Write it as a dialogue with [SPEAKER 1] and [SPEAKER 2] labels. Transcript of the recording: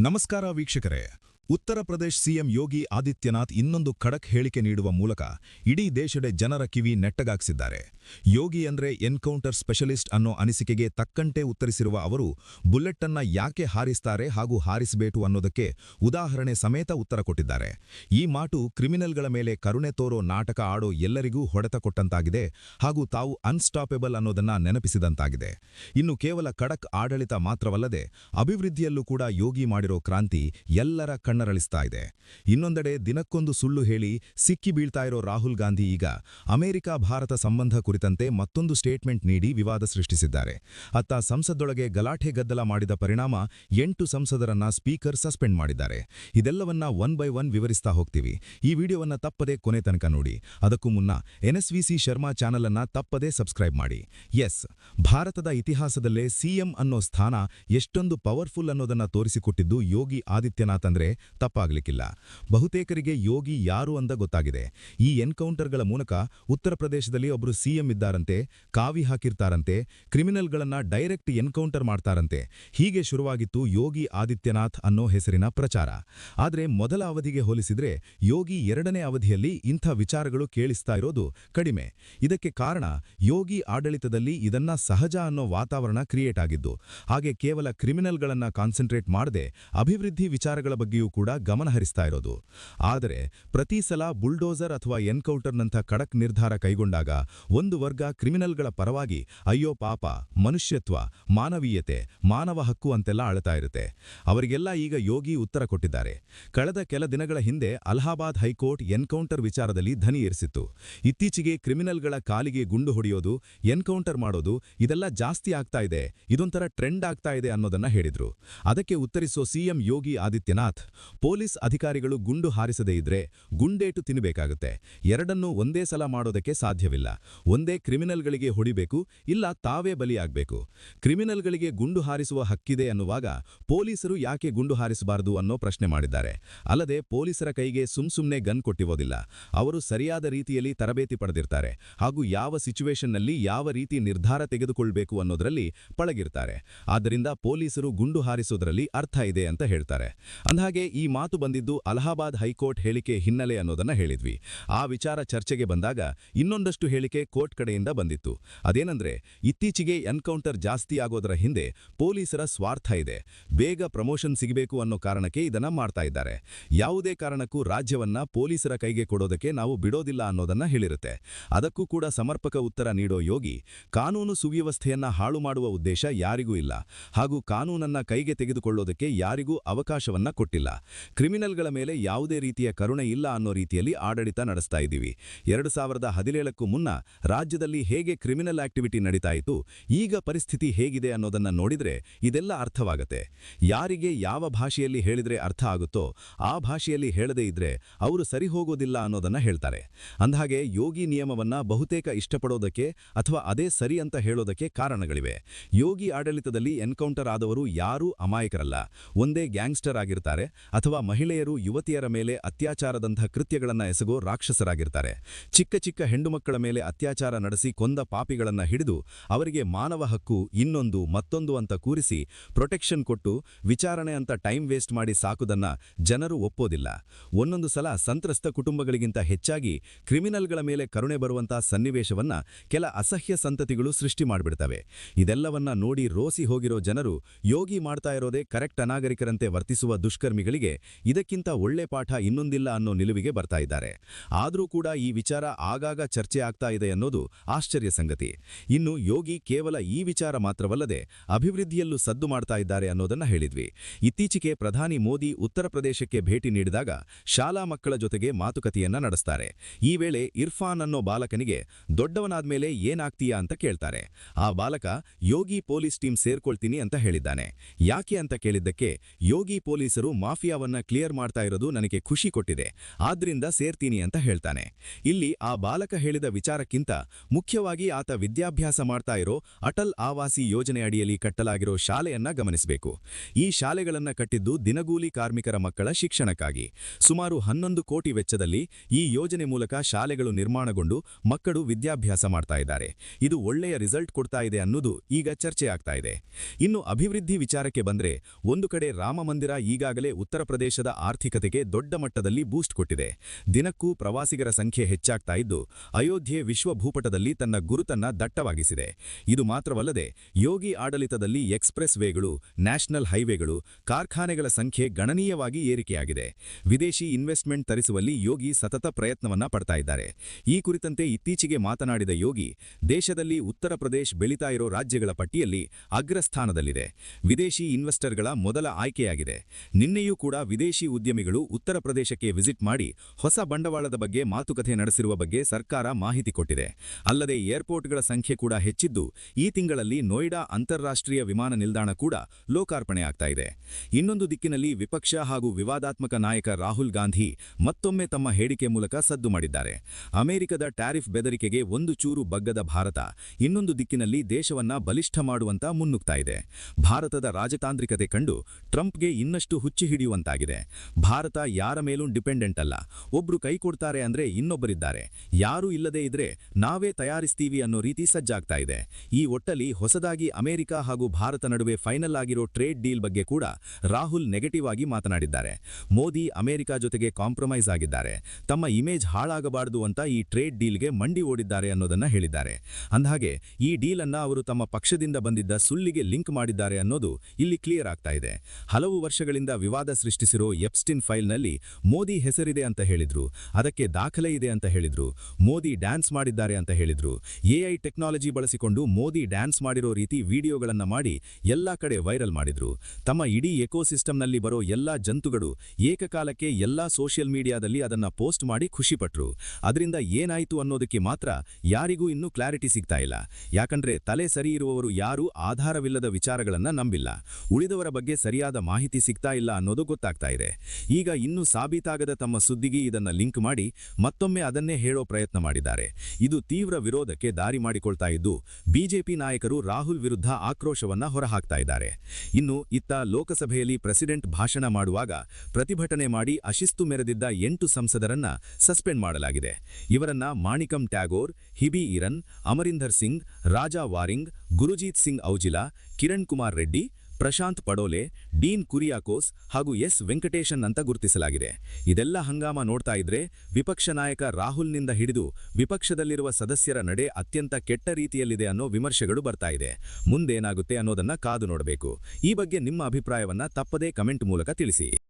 [SPEAKER 1] ನಮಸ್ಕಾರ ವೀಕ್ಷಕರೇ. ಉತ್ತರ ಪ್ರದೇಶ್ ಸಿಎಂ ಯೋಗಿ ಆದಿತ್ಯನಾಥ್ ಇನ್ನೊಂದು ಖಡಕ್ ಹೇಳಿಕೆ ನೀಡುವ ಮೂಲಕ ಇಡೀ ದೇಶದ ಜನರ ಕಿವಿ ನೆಟ್ಟಗಾಗಿಸಿದ್ದಾರೆ. ಯೋಗಿ ಅಂದ್ರೆ ಎನ್ಕೌಂಟರ್ ಸ್ಪೆಷಲಿಸ್ಟ್ ಅನ್ನೋ ಅನಿಸಿಕೆಗೆ ತಕ್ಕಂತೆ ಉತ್ತರಿಸಿರುವ ಅವರು ಬುಲೆಟ್ ಅನ್ನ ಯಾಕೆ ಹಾರಿಸ್ತಾರೆ ಹಾಗೂ ಹಾರಿಸಬೇಕು ಅನ್ನೋದಕ್ಕೆ ಉದಾಹರಣೆ ಸಮೇತ ಉತ್ತರ ಕೊಟ್ಟಿದ್ದಾರೆ. ಈ ಮಾತು ಕ್ರಿಮಿನಲ್ಗಳ ಮೇಲೆ ಕರುಣೆ ತೋರೋ ನಾಟಕ ಆಡೋ ಎಲ್ಲರಿಗೂ ಹೊಡೆತ ಕೊಟ್ಟಂತಾಗಿದೆ ಹಾಗೂ ತಾವು ಅನ್ಸ್ಟಾಪೆಬಲ್ ಅನ್ನೋದನ್ನ ನೆನಪಿಸಿದಂತಾಗಿದೆ. ಇನ್ನು ಕೇವಲ ಖಡಕ್ ಆಡಳಿತ ಮಾತ್ರವಲ್ಲದೆ, ಅಭಿವೃದ್ಧಿಯಲ್ಲೂ ಕೂಡ ಯೋಗಿ ಮಾಡಿರೋ ಕ್ರಾಂತಿ ಎಲ್ಲರ ಕಣ್ಣರಳಿಸ್ತಾ ಇದೆ ಇನ್ನೊಂದೆಡೆ ದಿನಕ್ಕೊಂದು ಸುಳ್ಳು ಹೇಳಿ ಸಿಕ್ಕಿ ಬೀಳ್ತಾ ಇರೋ ರಾಹುಲ್ ಗಾಂಧಿ ಈಗ ಅಮೆರಿಕ ಭಾರತ ಸಂಬಂಧ ಕುರಿತಂತೆ ಮತ್ತೊಂದು ಸ್ಟೇಟ್ಮೆಂಟ್ ನೀಡಿ ವಿವಾದ ಸೃಷ್ಟಿಸಿದ್ದಾರೆ. ಅತ್ತ ಸಂಸದೊಳಗೆ ಗಲಾಟೆ ಗದ್ದಲ ಮಾಡಿದ ಪರಿಣಾಮ ಎಂಟು ಸಂಸದರನ್ನ ಸ್ಪೀಕರ್ ಸಸ್ಪೆಂಡ್ ಮಾಡಿದ್ದಾರೆ. ಇದೆಲ್ಲವನ್ನ ಒನ್ ಬೈ ಒನ್ ವಿವರಿಸ್ತಾ ಹೋಗ್ತೀವಿ. ಈ ವಿಡಿಯೋವನ್ನ ತಪ್ಪದೇ ಕೊನೆ ತನಕ ನೋಡಿ. ಅದಕ್ಕೂ ಮುನ್ನ ಎನ್ಎಸ್ವಿಸಿ ಶರ್ಮಾ ಚಾನಲ್ ಅನ್ನ ತಪ್ಪದೇ ಸಬ್ಸ್ಕ್ರೈಬ್ ಮಾಡಿ. ಎಸ್, ಭಾರತದ ಇತಿಹಾಸದಲ್ಲೇ ಸಿಎಂ ಅನ್ನೋ ಸ್ಥಾನ ಎಷ್ಟೊಂದು ಪವರ್ಫುಲ್ ಅನ್ನೋದನ್ನ ತೋರಿಸಿಕೊಟ್ಟಿದ್ದು ಯೋಗಿ ಆದಿತ್ಯನಾಥ್ ಅಂದ್ರೆ ತಪ್ಪಾಗ್ಲಿಕ್ಕಿಲ್ಲ. ಬಹುತೇಕರಿಗೆ ಯೋಗಿ ಯಾರು ಅಂದ ಗೊತ್ತಾಗಿದೆ. ಈ ಎನ್ಕೌಂಟರ್ಗಳ ಮೂಲಕ ಉತ್ತರ ಪ್ರದೇಶದಲ್ಲಿ ಒಬ್ಬರು ಸಿಎಂ ಇದ್ದಾರಂತೆ, ಕಾವಿ ಹಾಕಿರ್ತಾರಂತೆ, ಕ್ರಿಮಿನಲ್ಗಳನ್ನ ಡೈರೆಕ್ಟ್ ಎನ್ಕೌಂಟರ್ ಮಾಡ್ತಾರಂತೆ. ಹೀಗೆ ಶುರುವಾಗಿತ್ತು ಯೋಗಿ ಆದಿತ್ಯನಾಥ್ ಅನ್ನೋ ಹೆಸರಿನ ಪ್ರಚಾರ. ಆದರೆ ಮೊದಲ ಅವಧಿಗೆ ಹೋಲಿಸಿದ್ರೆ ಯೋಗಿ ಎರಡನೇ ಅವಧಿಯಲ್ಲಿ ಇಂಥ ವಿಚಾರಗಳು ಕೇಳಿಸ್ತಾ ಇರೋದು ಕಡಿಮೆ. ಇದಕ್ಕೆ ಕಾರಣ ಯೋಗಿ ಆಡಳಿತದಲ್ಲಿ ಇದನ್ನ ಸಹಜ ಅನ್ನೋ ವಾತಾವರಣ ಕ್ರಿಯೇಟ್ ಆಗಿದ್ದು, ಹಾಗೆ ಕೇವಲ ಕ್ರಿಮಿನಲ್ಗಳನ್ನ ಕಾನ್ಸಂಟ್ರೇಟ್ ಮಾಡದೆ ಅಭಿವೃದ್ಧಿ ವಿಚಾರಗಳ ಬಗ್ಗೆಯೂ ಕೂಡ ಗಮನಹರಿಸ್ತಾ ಇರೋದು. ಆದರೆ ಪ್ರತಿ ಸಲ ಬುಲ್ಡೋಸರ್ ಅಥವಾ ಎನ್ಕೌಂಟರ್ನಂಥ ಖಡಕ್ ನಿರ್ಧಾರ ಕೈಗೊಂಡಾಗ ಒಂದು ವರ್ಗ ಕ್ರಿಮಿನಲ್ಗಳ ಪರವಾಗಿ ಅಯ್ಯೋ ಪಾಪ, ಮನುಷ್ಯತ್ವ, ಮಾನವೀಯತೆ, ಮಾನವ ಹಕ್ಕು ಅಂತೆಲ್ಲ ಅಳ್ತಾ ಇರುತ್ತೆ. ಅವರಿಗೆಲ್ಲ ಈಗ ಯೋಗಿ ಉತ್ತರ ಕೊಟ್ಟಿದ್ದಾರೆ. ಕಳೆದ ಕೆಲ ದಿನಗಳ ಹಿಂದೆ ಅಲಹಾಬಾದ್ ಹೈಕೋರ್ಟ್ ಎನ್ಕೌಂಟರ್ ವಿಚಾರದಲ್ಲಿ ಧನಿ ಏರಿಸಿತ್ತು. ಇತ್ತೀಚೆಗೆ ಕ್ರಿಮಿನಲ್ಗಳ ಕಾಲಿಗೆ ಗುಂಡು ಹೊಡೆಯೋದು, ಎನ್ಕೌಂಟರ್ ಮಾಡೋದು ಇದೆಲ್ಲ ಜಾಸ್ತಿ ಆಗ್ತಾ ಇದೆ, ಇದೊಂಥರ ಟ್ರೆಂಡ್ ಆಗ್ತಾ ಇದೆ ಅನ್ನೋದನ್ನ ಹೇಳಿದ್ರು. ಅದಕ್ಕೆ ಉತ್ತರಿಸೋ ಸಿಎಂ ಯೋಗಿ ಆದಿತ್ಯನಾಥ್ ಪೊಲೀಸ್ ಅಧಿಕಾರಿಗಳು ಗುಂಡು ಹಾರಿಸದೇ ಇದ್ರೆ ಗುಂಡೇಟು ತಿನ್ನಬೇಕಾಗುತ್ತೆ ಎರಡನ್ನೂ ಒಂದೇ ಸಲ ಮಾಡೋದಕ್ಕೆ ಸಾಧ್ಯವಿಲ್ಲ. ಒಂದೇ ಕ್ರಿಮಿನಲ್ಗಳಿಗೆ ಹೊಡಿಬೇಕು, ಇಲ್ಲ ತಾವೇ ಬಲಿಯಾಗಬೇಕು. ಕ್ರಿಮಿನಲ್ಗಳಿಗೆ ಗುಂಡು ಹಾರಿಸುವ ಹಕ್ಕಿದೆ ಅನ್ನುವಾಗ ಪೊಲೀಸರು ಯಾಕೆ ಗುಂಡು ಹಾರಿಸಬಾರದು ಅನ್ನೋ ಪ್ರಶ್ನೆ ಮಾಡಿದ್ದಾರೆ. ಅಲ್ಲದೆ ಪೊಲೀಸರ ಕೈಗೆ ಸುಮ್ ಸುಮ್ನೆ ಗನ್ ಕೊಟ್ಟಿರೋದಿಲ್ಲ ಅವರು ಸರಿಯಾದ ರೀತಿಯಲ್ಲಿ ತರಬೇತಿ ಪಡೆದಿರ್ತಾರೆ. ಹಾಗೂ ಯಾವ ಸಿಚುವೇಶನ್ನಲ್ಲಿ ಯಾವ ರೀತಿ ನಿರ್ಧಾರ ತೆಗೆದುಕೊಳ್ಬೇಕು ಅನ್ನೋದರಲ್ಲಿ ಪಳಗಿರ್ತಾರೆ. ಆದ್ದರಿಂದ ಪೊಲೀಸರು ಗುಂಡು ಹಾರಿಸೋದ್ರಲ್ಲಿ ಅರ್ಥ ಇದೆ ಅಂತ ಹೇಳ್ತಾರೆ. ಅಂದಹಾಗೆ ಈ ಮಾತು ಬಂದಿದ್ದು ಅಲಹಾಬಾದ್ ಹೈಕೋರ್ಟ್ ಹೇಳಿಕೆ ಹಿನ್ನೆಲೆ ಅನ್ನೋದನ್ನ ಹೇಳಿದ್ವಿ. ಆ ವಿಚಾರ ಚರ್ಚೆಗೆ ಬಂದಾಗ ಇನ್ನೊಂದಷ್ಟು ಹೇಳಿಕೆ ಕೋರ್ಟ್ ಕಡೆಯಿಂದ ಬಂದಿತ್ತು. ಅದೇನಂದ್ರೆ, ಇತ್ತೀಚೆಗೆ ಎನ್ಕೌಂಟರ್ ಜಾಸ್ತಿ ಆಗೋದರ ಹಿಂದೆ ಪೊಲೀಸರ ಸ್ವಾರ್ಥ ಇದೆ. ಬೇಗ ಪ್ರಮೋಷನ್ ಸಿಗಬೇಕು ಅನ್ನೋ ಕಾರಣಕ್ಕೆ ಇದನ್ನ ಮಾಡ್ತಾ ಇದ್ದಾರೆ. ಯಾವುದೇ ಕಾರಣಕ್ಕೂ ರಾಜ್ಯವನ್ನ ಪೊಲೀಸರ ಕೈಗೆ ಕೊಡೋದಕ್ಕೆ ನಾವು ಬಿಡೋದಿಲ್ಲ ಅನ್ನೋದನ್ನ ಹೇಳಿರುತ್ತೆ. ಅದಕ್ಕೂ ಕೂಡ ಸಮರ್ಪಕ ಉತ್ತರ ನೀಡೋ ಯೋಗಿ, ಕಾನೂನು ಸುವ್ಯವಸ್ಥೆಯನ್ನ ಹಾಳು ಮಾಡುವ ಉದ್ದೇಶ ಯಾರಿಗೂ ಇಲ್ಲ. ಹಾಗೂ ಕಾನೂನನ್ನ ಕೈಗೆ ತೆಗೆದುಕೊಳ್ಳೋದಕ್ಕೆ ಯಾರಿಗೂ ಅವಕಾಶವನ್ನ ಕೊಟ್ಟಿಲ್ಲ. ಕ್ರಿಮಿನಲ್ಗಳ ಮೇಲೆ ಯಾವುದೇ ರೀತಿಯ ಕರುಣೆ ಇಲ್ಲ ಅನ್ನೋ ರೀತಿಯಲ್ಲಿ ಆಡಳಿತ ನಡೆಸ್ತಾ ಇದ್ದೀವಿ. ಎರಡು ಸಾವಿರದ ಹದಿನೇಳಕ್ಕೂ ಮುನ್ನ ರಾಜ್ಯದಲ್ಲಿ ಹೇಗೆ ಕ್ರಿಮಿನಲ್ ಆಕ್ಟಿವಿಟಿ ನಡೀತಾ ಇತ್ತು, ಈಗ ಪರಿಸ್ಥಿತಿ ಹೇಗಿದೆ ಅನ್ನೋದನ್ನ ನೋಡಿದ್ರೆ ಇದೆಲ್ಲ ಅರ್ಥವಾಗತ್ತೆ. ಯಾರಿಗೆ ಯಾವ ಭಾಷೆಯಲ್ಲಿ ಹೇಳಿದ್ರೆ ಅರ್ಥ ಆಗುತ್ತೋ, ಆ ಭಾಷೆಯಲ್ಲಿ ಹೇಳದೇ ಇದ್ರೆ ಅವರು ಸರಿ ಹೋಗೋದಿಲ್ಲ ಅನ್ನೋದನ್ನ ಹೇಳ್ತಾರೆ. ಅಂದಹಾಗೆ ಯೋಗಿ ನಿಯಮವನ್ನ ಬಹುತೇಕ ಇಷ್ಟಪಡೋದಕ್ಕೆ ಅಥವಾ ಅದೇ ಸರಿ ಅಂತ ಹೇಳೋದಕ್ಕೆ ಕಾರಣಗಳಿವೆ. ಯೋಗಿ ಆಡಳಿತದಲ್ಲಿ ಎನ್ಕೌಂಟರ್ ಆದವರು ಯಾರೂ ಅಮಾಯಕರಲ್ಲ. ಒಂದೇ ಗ್ಯಾಂಗ್ಸ್ಟರ್ ಆಗಿರ್ತಾರೆ. ಅಥವಾ ಮಹಿಳೆಯರು ಯುವತಿಯರ ಮೇಲೆ ಅತ್ಯಾಚಾರದಂಥ ಕೃತ್ಯಗಳನ್ನ ಎಸಗೋ ರಾಕ್ಷಸರಾಗಿರ್ತಾರೆ. ಚಿಕ್ಕ ಚಿಕ್ಕ ಹೆಣ್ಣು ಮಕ್ಕಳ ಮೇಲೆ ಅತ್ಯಾಚಾರ ನಡೆಸಿ ಕೊಂದ ಪಾಪಿಗಳನ್ನ ಹಿಡಿದು ಅವರಿಗೆ ಮಾನವ ಹಕ್ಕು, ಇನ್ನೊಂದು, ಮತ್ತೊಂದು ಅಂತ ಕೂರಿಸಿ ಪ್ರೊಟೆಕ್ಷನ್ ಕೊಟ್ಟು ವಿಚಾರಣೆ ಅಂತ ಟೈಮ್ ವೇಸ್ಟ್ ಮಾಡಿ ಸಾಕುದನ್ನ ಜನರು ಒಪ್ಪೋದಿಲ್ಲ. ಒಂದೊಂದು ಸಲ ಸಂತ್ರಸ್ತ ಕುಟುಂಬಗಳಿಗಿಂತ ಹೆಚ್ಚಾಗಿ ಕ್ರಿಮಿನಲ್ಗಳ ಮೇಲೆ ಕರುಣೆ ಬರುವಂತಹ ಸನ್ನಿವೇಶವನ್ನ ಕೆಲ ಅಸಹ್ಯ ಸಂತತಿಗಳು ಸೃಷ್ಟಿ ಮಾಡಿಬಿಡ್ತವೆ. ಇದೆಲ್ಲವನ್ನ ನೋಡಿ ರೋಸಿ ಹೋಗಿರೋ ಜನರು ಯೋಗಿ ಮಾಡ್ತಾ ಇರೋದೇ ಕರೆಕ್ಟ್ ಅನಾಗರಿಕರಂತೆ ವರ್ತಿಸುವ ದುಷ್ಕರ್ಮಿಗಳಿಗೆ ಇದಕ್ಕಿಂತ ಒಳ್ಳೆ ಪಾಠ ಇನ್ನೊಂದಿಲ್ಲ ಅನ್ನೋ ನಿಲುವಿಗೆ ಬರ್ತಾ ಇದ್ದಾರೆ. ಆದರೂ ಕೂಡ ಈ ವಿಚಾರ ಆಗಾಗ ಚರ್ಚೆ ಆಗ್ತಾ ಇದೆ ಅನ್ನೋದು ಆಶ್ಚರ್ಯ ಸಂಗತಿ. ಇನ್ನು ಯೋಗಿ ಕೇವಲ ಈ ವಿಚಾರ ಮಾತ್ರವಲ್ಲದೆ ಅಭಿವೃದ್ಧಿಯಲ್ಲೂ ಸದ್ದು ಮಾಡ್ತಾ ಇದ್ದಾರೆ ಅನ್ನೋದನ್ನ ಹೇಳಿದ್ವಿ. ಇತ್ತೀಚೆಗೆ ಪ್ರಧಾನಿ ಮೋದಿ ಉತ್ತರ ಪ್ರದೇಶಕ್ಕೆ ಭೇಟಿ ನೀಡಿದಾಗ ಶಾಲಾ ಮಕ್ಕಳ ಜೊತೆಗೆ ಮಾತುಕತೆಯನ್ನ ನಡೆಸ್ತಾರೆ. ಈ ವೇಳೆ ಇರ್ಫಾನ್ ಅನ್ನೋ ಬಾಲಕನಿಗೆ, ದೊಡ್ಡವನಾದ್ಮೇಲೆ ಏನಾಗ್ತೀಯಾ? ಅಂತ ಕೇಳ್ತಾರೆ. ಆ ಬಾಲಕ, ಯೋಗಿ ಪೊಲೀಸ್ ಟೀಮ್ ಸೇರ್ಕೊಳ್ತೀನಿ ಅಂತ ಹೇಳಿದ್ದಾನೆ. ಯಾಕೆ ಅಂತ ಕೇಳಿದ್ದಕ್ಕೆ ಯೋಗಿ ಪೊಲೀಸರು ಮಾಫಿ
[SPEAKER 2] ಮಾಫಿಯಾವನ್ನ ಕ್ಲಿಯರ್ ಮಾಡ್ತಾ ಇರೋದು ನನಗೆ ಖುಷಿ ಕೊಟ್ಟಿದೆ. ಆದ್ರಿಂದ ಸೇರ್ತೀನಿ ಅಂತ ಹೇಳ್ತಾನೆ. ಇಲ್ಲಿ ಆ ಬಾಲಕ ಹೇಳಿದ ವಿಚಾರಕ್ಕಿಂತ ಮುಖ್ಯವಾಗಿ ಆತ ವಿದ್ಯಾಭ್ಯಾಸ ಮಾಡ್ತಾ ಇರೋ ಅಟಲ್ ಆವಾಸಿ ಯೋಜನೆ ಅಡಿಯಲ್ಲಿ ಕಟ್ಟಲಾಗಿರೋ ಶಾಲೆಯನ್ನ ಗಮನಿಸಬೇಕು. ಈ ಶಾಲೆಗಳನ್ನ ಕಟ್ಟಿದ್ದು ದಿನಗೂಲಿ ಕಾರ್ಮಿಕರ ಮಕ್ಕಳ ಶಿಕ್ಷಣಕ್ಕಾಗಿ. ಸುಮಾರು ಹನ್ನೊಂದು ಕೋಟಿ ವೆಚ್ಚದಲ್ಲಿ ಈ ಯೋಜನೆ ಮೂಲಕ ಶಾಲೆಗಳು ನಿರ್ಮಾಣಗೊಂಡು ಮಕ್ಕಳು ವಿದ್ಯಾಭ್ಯಾಸ ಮಾಡ್ತಾ ಇದ್ದಾರೆ. ಇದು ಒಳ್ಳೆಯ ರಿಸಲ್ಟ್ ಕೊಡ್ತಾ ಇದೆ ಅನ್ನೋದು ಈಗ ಚರ್ಚೆ ಆಗ್ತಾ ಇದೆ. ಇನ್ನು ಅಭಿವೃದ್ಧಿ ವಿಚಾರಕ್ಕೆ ಬಂದ್ರೆ ಒಂದು ಕಡೆ ರಾಮ ಮಂದಿರ ಈಗಾಗಲೇ ಪ್ರದೇಶದ ಆರ್ಥಿಕತೆಗೆ ದೊಡ್ಡ ಮಟ್ಟದಲ್ಲಿ ಬೂಸ್ಟ್ ಕೊಟ್ಟಿದೆ. ದಿನಕ್ಕೂ ಪ್ರವಾಸಿಗರ ಸಂಖ್ಯೆ ಹೆಚ್ಚಾಗ್ತಾ ಇದ್ದು, ಅಯೋಧ್ಯೆ ವಿಶ್ವ ಭೂಪಟದಲ್ಲಿ ತನ್ನ ಗುರುತನ್ನ ದಟ್ಟವಾಗಿಸಿದೆ. ಇದು ಮಾತ್ರವಲ್ಲದೆ, ಯೋಗಿ ಆಡಳಿತದಲ್ಲಿ ಎಕ್ಸ್ಪ್ರೆಸ್ ವೇಗಳು, ನ್ಯಾಷನಲ್ ಹೈವೇಗಳು, ಕಾರ್ಖಾನೆಗಳ ಸಂಖ್ಯೆ ಗಣನೀಯವಾಗಿ ಏರಿಕೆಯಾಗಿದೆ. ವಿದೇಶಿ ಇನ್ವೆಸ್ಟ್ಮೆಂಟ್ ತರಿಸುವಲ್ಲಿ ಯೋಗಿ ಸತತ ಪ್ರಯತ್ನವನ್ನ ಪಡ್ತಾ ಇದ್ದಾರೆ. ಈ ಕುರಿತಂತೆ ಇತ್ತೀಚೆಗೆ ಮಾತನಾಡಿದ ಯೋಗಿ, ದೇಶದಲ್ಲಿ ಉತ್ತರ ಪ್ರದೇಶ ಬೆಳೀತಾ ಇರೋ ರಾಜ್ಯಗಳ ಪಟ್ಟಿಯಲ್ಲಿ ಅಗ್ರಸ್ಥಾನದಲ್ಲಿದೆ. ವಿದೇಶಿ ಇನ್ವೆಸ್ಟರ್ಗಳ ಮೊದಲ ಆಯ್ಕೆಯಾಗಿದೆ. ನಿನ್ನೆಯೂ ಕೂಡ ವಿದೇಶಿ ಉದ್ಯಮಿಗಳು ಉತ್ತರ ಪ್ರದೇಶಕ್ಕೆ ವಿಸಿಟ್ ಮಾಡಿ ಹೊಸ ಬಂಡವಾಳದ ಬಗ್ಗೆ ಮಾತುಕತೆ ನಡೆಸಿರುವ ಬಗ್ಗೆ ಸರ್ಕಾರ ಮಾಹಿತಿ ಕೊಟ್ಟಿದೆ. ಅಲ್ಲದೆ ಏರ್ಪೋರ್ಟ್ಗಳ ಸಂಖ್ಯೆ ಕೂಡ ಹೆಚ್ಚಿದ್ದು, ಈ ತಿಂಗಳಲ್ಲಿ ನೋಯ್ಡಾ ಅಂತಾರಾಷ್ಟ್ರೀಯ ವಿಮಾನ ನಿಲ್ದಾಣ ಕೂಡ ಲೋಕಾರ್ಪಣೆ ಆಗ್ತಾ ಇದೆ. ಇನ್ನೊಂದು ದಿಕ್ಕಿನಲ್ಲಿ ವಿಪಕ್ಷ ಹಾಗೂ ವಿವಾದಾತ್ಮಕ ನಾಯಕ ರಾಹುಲ್ ಗಾಂಧಿ ಮತ್ತೊಮ್ಮೆ ತಮ್ಮ ಹೇಳಿಕೆ ಮೂಲಕ ಸದ್ದು ಮಾಡಿದ್ದಾರೆ. ಅಮೆರಿಕದ ಟ್ಯಾರಿಫ್ ಬೆದರಿಕೆಗೆ ಒಂದು ಚೂರು ಬಗ್ಗದ ಭಾರತ, ಇನ್ನೊಂದು ದಿಕ್ಕಿನಲ್ಲಿ ದೇಶವನ್ನ ಬಲಿಷ್ಠ ಮಾಡುವಂತ ಮುನ್ನುಗ್ತಾ ಇದೆ. ಭಾರತದ ರಾಜತಾಂತ್ರಿಕತೆ ಕಂಡು ಟ್ರಂಪ್ಗೆ ಇನ್ನಷ್ಟು ಹುಚ್ಚಿ ಹಿಡಿಯುವಂತಾಗಿದೆ ಭಾರತ ಯಾರ ಮೇಲೂ ಡಿಪೆಂಡೆಂಟ್ ಅಲ್ಲ. ಒಬ್ರು ಕೈ ಕೊಡ್ತಾರೆ ಅಂದ್ರೆ ಇನ್ನೊಬ್ಬರಿದ್ದಾರೆ. ಯಾರೂ ಇಲ್ಲದೇ ಇದ್ರೆ ನಾವೇ ತಯಾರಿಸ್ತೀವಿ ಅನ್ನೋ ರೀತಿ ಸಜ್ಜಾಗ್ತಾ ಇದೆ. ಈ ಒಟ್ಟಲ್ಲಿ ಹೊಸದಾಗಿ ಅಮೆರಿಕ ಹಾಗೂ ಭಾರತ ನಡುವೆ ಫೈನಲ್ ಆಗಿರೋ ಟ್ರೇಡ್ ಡೀಲ್ ಬಗ್ಗೆ ಕೂಡ ರಾಹುಲ್ ನೆಗೆಟಿವ್ ಆಗಿ ಮಾತನಾಡಿದ್ದಾರೆ. ಮೋದಿ ಅಮೆರಿಕ ಜೊತೆಗೆ ಕಾಂಪ್ರಮೈಸ್ ಆಗಿದ್ದಾರೆ. ತಮ್ಮ ಇಮೇಜ್ ಹಾಳಾಗಬಾರದು ಅಂತ ಈ ಟ್ರೇಡ್ ಡೀಲ್ಗೆ ಮಂಡಿ ಓಡಿದ್ದಾರೆ ಅನ್ನೋದನ್ನ ಹೇಳಿದ್ದಾರೆ. ಅಂದಹಾಗೆ, ಈ ಡೀಲ್ ಅನ್ನ ಅವರು ತಮ್ಮ ಪಕ್ಷದಿಂದ ಬಂದಿದ್ದ ಸುಳ್ಳಿಗೆ ಲಿಂಕ್ ಮಾಡಿದ್ದಾರೆ ಅನ್ನೋದು ಇಲ್ಲಿ ಕ್ಲಿಯರ್ ಆಗ್ತಾ ಇದೆ. ಹಲವು ವರ್ಷಗಳಿಂದ ವಿವಾದ ಸೃಷ್ಟಿಸಿರೋ ಎಪ್ಸ್ಟಿನ್ ಫೈಲ್ನಲ್ಲಿ ಮೋದಿ ಹೆಸರಿದೆ ಅಂತ ಹೇಳಿದ್ರು. ಅದಕ್ಕೆ ದಾಖಲೆ ಇದೆ ಅಂತ ಹೇಳಿದ್ರು. ಮೋದಿ ಡ್ಯಾನ್ಸ್ ಮಾಡಿದ್ದಾರೆ ಅಂತ ಹೇಳಿದ್ರು. ಎಐ ಟೆಕ್ನಾಲಜಿ ಬಳಸಿಕೊಂಡು ಮೋದಿ ಡ್ಯಾನ್ಸ್ ಮಾಡಿರೋ ರೀತಿ ವಿಡಿಯೋಗಳನ್ನು ಮಾಡಿ ಎಲ್ಲ ಕಡೆ ವೈರಲ್ ಮಾಡಿದ್ರು. ತಮ್ಮ ಇಡೀ ಎಕೋಸಿಸ್ಟಮ್ನಲ್ಲಿ ಬರೋ ಎಲ್ಲಾ ಜಂತುಗಳು ಏಕಕಾಲಕ್ಕೆ ಎಲ್ಲಾ ಸೋಷಿಯಲ್ ಮೀಡಿಯಾದಲ್ಲಿ ಅದನ್ನ ಪೋಸ್ಟ್ ಮಾಡಿ ಖುಷಿಪಟ್ರು. ಅದರಿಂದ ಏನಾಯಿತು ಅನ್ನೋದಕ್ಕೆ ಮಾತ್ರ ಯಾರಿಗೂ ಇನ್ನೂ ಕ್ಲಾರಿಟಿ ಸಿಗ್ತಾ ಇಲ್ಲ. ಯಾಕಂದ್ರೆ ತಲೆ ಸರಿ ಇರುವವರು ಯಾರೂ ಆಧಾರವಿಲ್ಲದ ವಿಚಾರಗಳನ್ನು ನಂಬಿಲ್ಲ. ಉಳಿದವರ ಬಗ್ಗೆ ಸರಿಯಾದ ಮಾಹಿತಿ ಸಿಗ್ತಾ ಇಲ್ಲ ಅನ್ನೋದು ಗೊತ್ತಾಗ್ತಾ ಇದೆ. ಈಗ ಇನ್ನೂ ಸಾಬೀತಾಗದ ತಮ್ಮ ಸುದ್ದಿಗೆ ಇದನ್ನ ಲಿಂಕ್ ಮಾಡಿ ಮತ್ತೊಮ್ಮೆ ಅದನ್ನೇ ಹೇಳೋ ಪ್ರಯತ್ನ ಮಾಡಿದ್ದಾರೆ. ಇದು ತೀವ್ರ ವಿರೋಧಕ್ಕೆ ದಾರಿ ಮಾಡಿಕೊಳ್ತಾ ಇದ್ದು, ಬಿಜೆಪಿ ನಾಯಕರು ರಾಹುಲ್ ವಿರುದ್ಧ ಆಕ್ರೋಶವನ್ನ ಹೊರಹಾಕ್ತಾ ಇದ್ದಾರೆ. ಇನ್ನು ಇತ್ತ ಲೋಕಸಭೆಯಲ್ಲಿ ಪ್ರೆಸಿಡೆಂಟ್ ಭಾಷಣ ಮಾಡುವಾಗ ಪ್ರತಿಭಟನೆ ಮಾಡಿ ಅಶಿಸ್ತು ಮೆರೆದಿದ್ದ ಎಂಟು ಸಂಸದರನ್ನ ಸಸ್ಪೆಂಡ್ ಮಾಡಲಾಗಿದೆ. ಇವರನ್ನ ಮಾಣಿಕಂ ಟ್ಯಾಗೋರ್, ಹಿಬಿ ಇರನ್ ಅಮರಿಂದರ್ ಸಿಂಗ್, ರಾಜಾ ವಾರಿಂಗ್, ಗುರುಜೀತ್ ಸಿಂಗ್ ಔಜಿಲಾ, ಕಿರಣ್ ಕುಮಾರ್ ರೆಡ್ಡಿ ಪ್ರಶಾಂತ್ ಪಡೋಲೆ, ಡೀನ್ ಕುರಿಯಾಕೋಸ್ ಹಾಗೂ ಎಸ್ ವೆಂಕಟೇಶನ್ ಅಂತ ಗುರುತಿಸಲಾಗಿದೆ. ಇದೆಲ್ಲ ಹಂಗಾಮ ನೋಡ್ತಾ ಇದ್ರೆ ವಿಪಕ್ಷ ನಾಯಕ ರಾಹುಲ್ನಿಂದ ಹಿಡಿದು ವಿಪಕ್ಷದಲ್ಲಿರುವ ಸದಸ್ಯರ ನಡೆ ಅತ್ಯಂತ ಕೆಟ್ಟ ರೀತಿಯಲ್ಲಿದೆ ಅನ್ನೋ ವಿಮರ್ಶೆಗಳು ಬರ್ತಾ ಇದೆ. ಮುಂದೇನಾಗುತ್ತೆ ಅನ್ನೋದನ್ನ ಕಾದು ನೋಡಬೇಕು. ಈ ಬಗ್ಗೆ ನಿಮ್ಮ ಅಭಿಪ್ರಾಯವನ್ನ ತಪ್ಪದೇ ಕಮೆಂಟ್ ಮೂಲಕ ತಿಳಿಸಿ.